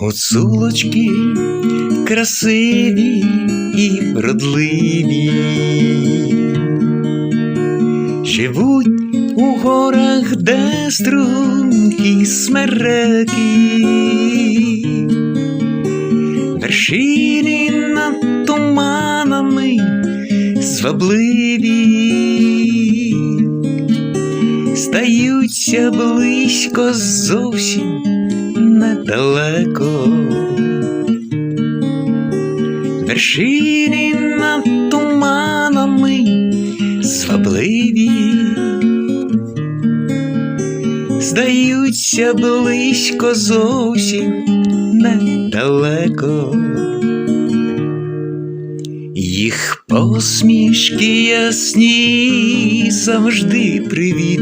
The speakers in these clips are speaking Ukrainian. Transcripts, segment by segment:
Гуцулочки красиві і вродливі, живуть у горах, де струнки смереки, вершини над туманами звабливі, стаються близько зовсім недалеко. Вершини над туманами звабливі, здаються близько зовсім недалеко. Їх посмішки ясні завжди привітні.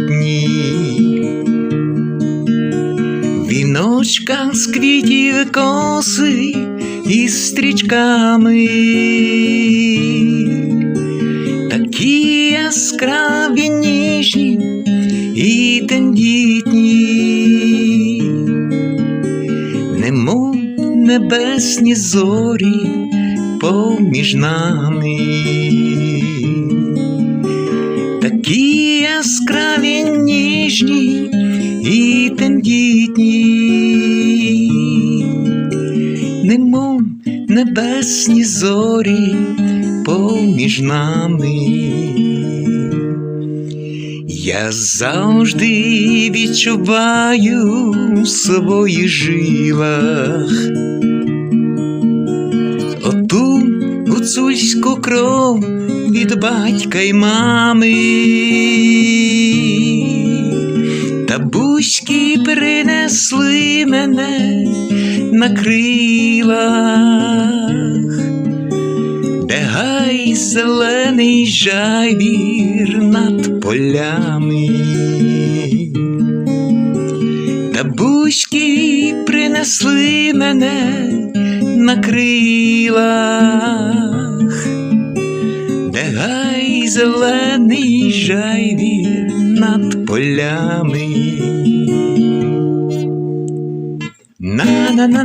Віночка з коси із стрічками, такі яскраві ніжні і тендітні, немов небесні зорі поміж нами, такі яскраві ніжні і тендітні, небесні зорі поміж нами. Я завжди відчуваю в своїх жилах оту гуцульську кров від батька й мами. Та бузьки принесли мене на крилах, де гай зелений жайвір над полями. Та бузьки принесли мене на крилах, де гай зелений жайвір над полями. На на